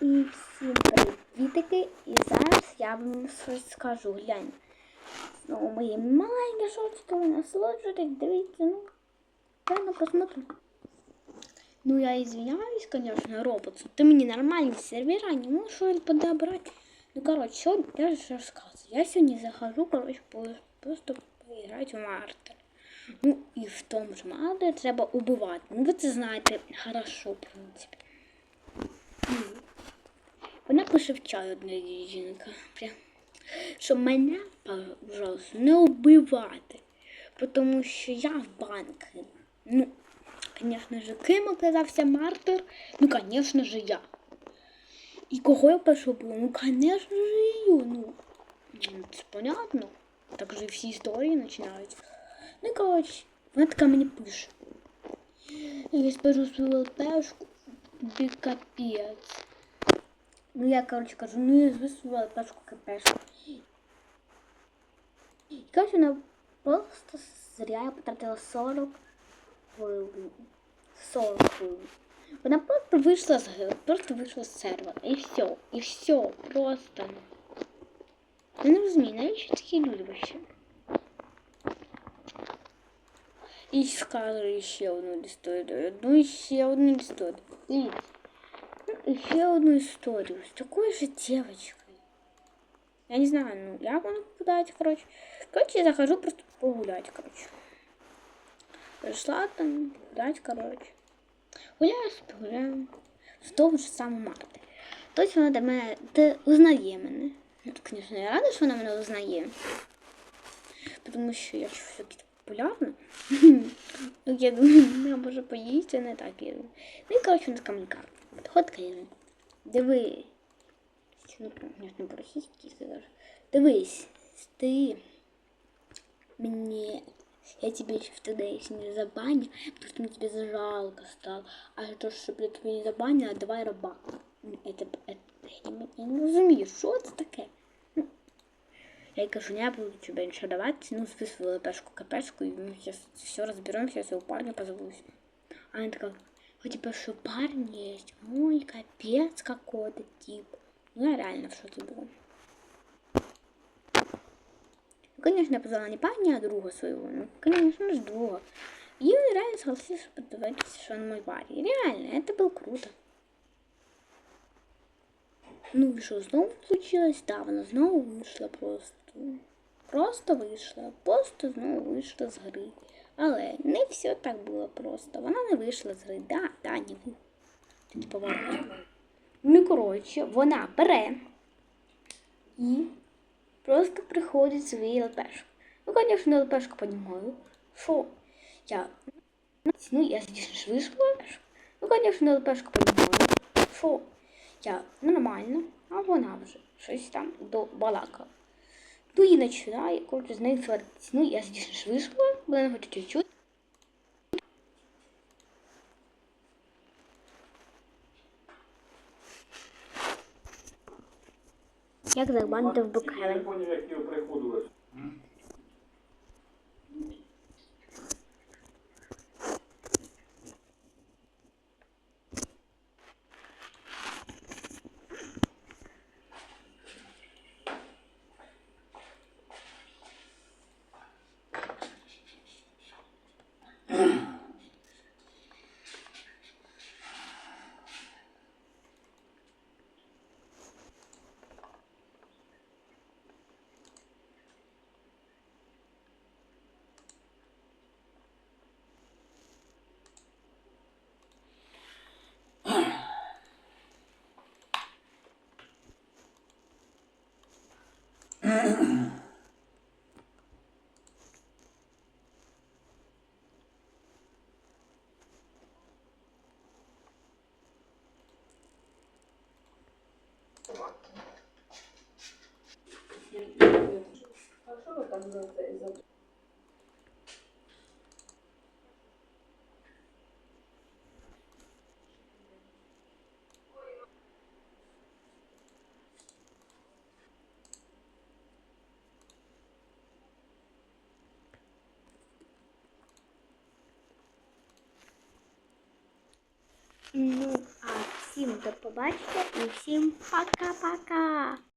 і всім привітики. І зараз я вам щось скажу. Глянь. Знову мої маленькі шортики, ви насолоджуєтесь, дивіться, ну. Правильно просмотрю. Ну, я извиняюсь, конечно, роботу. Ты мне нормальный сервера не можешь что-то подобрать. Ну, короче, сегодня я же рассказываю. Я сегодня захожу, короче, по- просто поиграть в Мартер. Ну, і в тому ж Мартер треба убивати. Ну, ви це знаєте хорошо, в принципі. Вона чай одна жінка. Прям. Що мене, пожалуйста, не вбивати. Тому що я в банк. Ну, Конечно же, ким оказався Мартер? Ну, конечно же, я. І кого я був? Ну, конечно же, її. Ну, це понятно. Так же і всі історії починаються. Ну, коротше, вона така мені пише. Я спожу свою тобі капець. Ну, я, коротше, кажу, ну, я зву свою ЛПшку капешку. І, коротше, вона просто зря я потратила 40 хвилин. 40 хвилин. Вона просто вийшла з гри, просто вийшла з сервера. І все. І все. Просто. Я не розумію, навіщо такі люди вообще? І скажу ще одну історію. Одну і ще одну історію. Дивіться. Ну, і ще одну історію. З такою же девочкой. Я не знаю, ну, як вона попадать, короче. Короче, я захожу просто погулять, короче. Пришла там гулять, короче. Гуляю, собі гуляю. В тому ж самому марті. Тобто вона до мене де узнає мене. Ну, звісно, я рада, що вона мене узнає. Тому що я ж все-таки популярна. Ну, я думаю, я може поїсти, не так. Я думаю. Ну і коротше, вона комунікар. Підходить каже, диви. Ну, звісно, по-російськи сказав. Дивись, ти мне я тебе еще в ТДС не забаню, потому что мне тебе жалко стало. А то, чтобы я тебе не забанила, давай раба. Ну, Это, это я, не, я не розумію, що це таке? Ну, я ей кажу, не буду тебе ничего давать, ну, списываю ЛПшку, КПшку, и мы сейчас все разберем, сейчас я у парня позовусь. А она такая, тебя что, парень есть? Ой, капец какой-то тип. Ну, я реально в шоке была. Ну, конечно, я позвала не парня, а друга своего. Ну, конечно же, друга. И он реально согласился подавать, что он мой парень. Реально, это было круто. Ну і що знову случилось? Да, вона знову вийшла просто. Просто вийшла. Просто знову вийшла з гри. Але не все так було просто. Вона не вийшла з гри. Да, да, ви. Тоді поворот. Ну, коротше, вона бере і просто приходить свій ЛПшку. Ну, звісно, ЛПшку понимаю, що я ну, я звісно вийшла ЛПшку. Ну, звісно, ЛПшку понимаю, що я нормально, а вона вже щось там до балака. Ну і починає, коротше, з нею сваритися. Ну, я звісно вийшла, хочу чуть-чуть. Як забанити в Букхевен? Не поняв, як Ну, а всім до побачення і всім пока-пока.